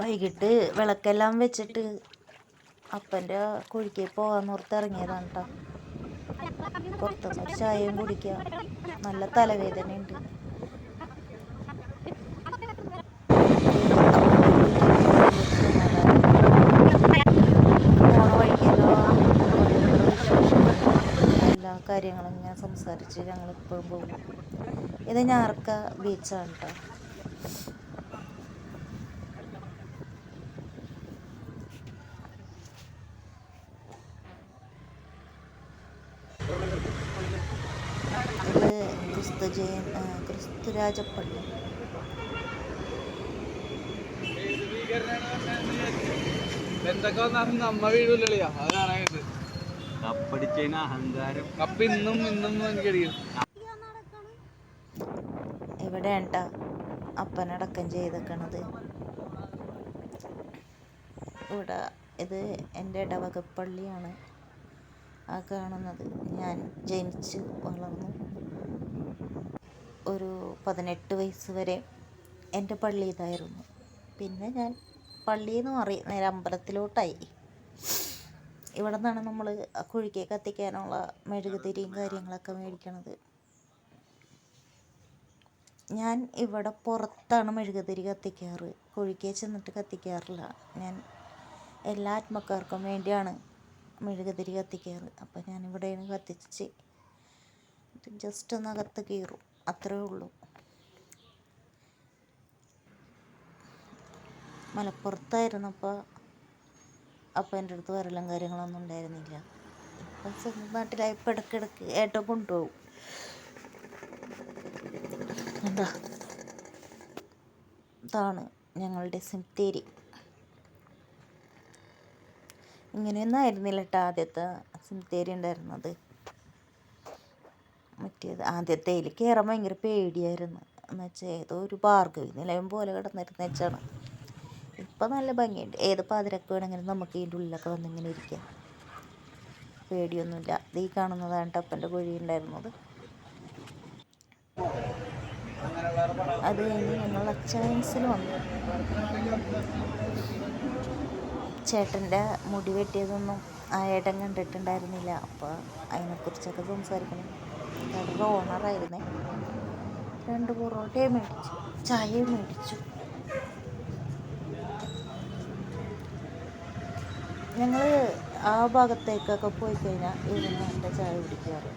വൈകിട്ട് വിളക്കെല്ലാം വെച്ചിട്ട് അപ്പന്റെ കുഴിക്ക് പോകാന്നോർത്ത് ഇറങ്ങിയതാണ് കേട്ടോ പുറത്തുനിന്ന് ചായയും കുടിക്കുക നല്ല തലവേദനയുണ്ട്. കാര്യങ്ങളും ഞാൻ സംസാരിച്ച് ഞങ്ങൾ ഇപ്പോഴും പോകും. ഇത് ഞാർക്ക ബീച്ചാണ് കേട്ടോ ഇത് ക്രിസ്തു ജയൻ ആ, ക്രിസ്തുരാജപ്പള്ളി. എന്തൊക്കെ വന്നാലും നമ്മ വീഴൂലളിയാ? കപ്പടിച്ചതിന് അഹങ്കാരം. ഇന്നും കേട്ടോ അപ്പനടക്കം ചെയ്തേക്കണത്. ഇവിടെ ഇത് എന്റെ ഇടവകപ്പള്ളിയാണ്. ആ കാണുന്നത് ഞാൻ ജനിച്ച് വളർന്നു ഒരു പതിനെട്ട് വയസ്സ് വരെ എന്റെ പള്ളി ഇതായിരുന്നു. പിന്നെ ഞാൻ പള്ളിയിൽ നിന്ന് മാറി നേരെ അമ്പലത്തിലോട്ടായി. ഇവിടെ നിന്നാണ് നമ്മൾ കുഴിക്ക് കത്തിക്കാനുള്ള മെഴുകുതിരിയും കാര്യങ്ങളൊക്കെ മേടിക്കണത്. ഞാൻ ഇവിടെ പുറത്താണ് മെഴുകുതിരി കത്തിക്കാറ്. കുഴിക്കേ ചെന്നിട്ട് കത്തിക്കാറില്ല. ഞാൻ എല്ലാ ആത്മക്കാർക്കും വേണ്ടിയാണ് മെഴുകുതിരി കത്തിക്കാറ് അപ്പം ഞാൻ ഇവിടെയാണ് കത്തിച്ച് ജസ്റ്റ് ഒന്ന് അകത്ത് കീറും. അത്രേ ഉള്ളൂ. മലപ്പുറത്തായിരുന്നപ്പോൾ അപ്പം എന്റെ അടുത്ത് വരലും കാര്യങ്ങളൊന്നും ഉണ്ടായിരുന്നില്ല. ഇപ്പം സ്വന്തം നാട്ടിലായപ്പോൾ ഇടയ്ക്കിടയ്ക്ക് ഏട്ടോ കൊണ്ടുപോകും. എന്താ? ഇതാണ് ഞങ്ങളുടെ സിംതേരി ഇങ്ങനെയൊന്നും ആയിരുന്നില്ല കേട്ടോ ആദ്യത്തെ സിംതേരി ഉണ്ടായിരുന്നത്. മറ്റേത് ആദ്യത്തേൽ കയറാൻ ഭയങ്കര പേടിയായിരുന്നു. എന്ന് വെച്ചാൽ ഏതോ ഒരു ഭാർഗവി നിലയം പോലെ കിടന്നിരുന്ന വെച്ചാണ്. ഇപ്പം നല്ല ഭംഗിയുണ്ട്. ഏത് പാതിരക്ക് വേണമെങ്കിലും നമുക്ക് ഇതിന്റെ ഉള്ളിലൊക്കെ വന്നിങ്ങനെ ഇരിക്കാം. പേടിയൊന്നുമില്ല. ഈ കാണുന്നതാണ് ടപ്പന്റെ കുഴി ഉണ്ടായിരുന്നത്. അത് കഴിഞ്ഞ് ഞങ്ങൾ അച്ചായൻസിൽ വന്നു. ചേട്ടന്റെ മുടി വെട്ടിയതൊന്നും ആ ഏട്ടൻ കണ്ടിട്ടുണ്ടായിരുന്നില്ല. അപ്പോൾ അതിനെക്കുറിച്ചൊക്കെ സംസാരിക്കണം. കടയുടെ ഓണറായിരുന്നേ രണ്ട് പൊറോട്ടയും മേടിച്ചു. ചായയും മേടിച്ചു. ഞങ്ങൾ ആ ഭാഗത്തേക്കൊക്കെ പോയി കഴിഞ്ഞാൽ ഇവിടെ എന്റെ ചായ കുടിക്കാറ്.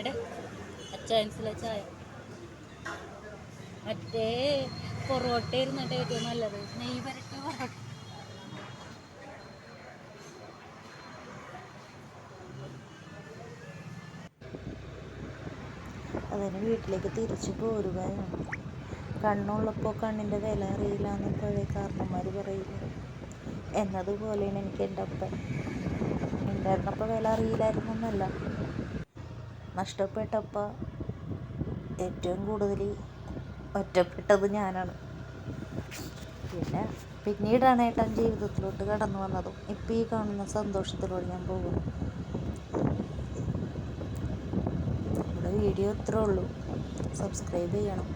എടെ അച്ചായൻസിലെ ചായ മറ്റേ പൊറോട്ട ഇരുന്നിട്ട് ഏറ്റവും നല്ലത്. നെയ് വരട്ട് പൊറോട്ട. അതിന് വീട്ടിലേക്ക് തിരിച്ചു പോരുകയാണ് കണ്ണുള്ളപ്പോൾ കണ്ണിന്റെ വില അറിയില്ല എന്ന് പഴയ കാരണന്മാർ പറയില്ല? എന്നതുപോലെയാണ് എനിക്ക് എന്റെ അപ്പൻ. ഉണ്ടായിരുന്നപ്പോൾ വില അറിയില്ലായിരുന്നു എന്നല്ല നഷ്ടപ്പെട്ടപ്പോൾ ഏറ്റവും കൂടുതൽ ഒറ്റപ്പെട്ടത് ഞാനാണ്. പിന്നെ പിന്നീടാണ് ഏട്ടൻ ജീവിതത്തിലോട്ട് കടന്നു വന്നതും ഇപ്പം ഈ കാണുന്ന സന്തോഷത്തിലൂടെ ഞാൻ പോകുന്നു. നമ്മുടെ വീഡിയോ ഇത്രേ ഉള്ളൂ. സബ്സ്ക്രൈബ് ചെയ്യണം.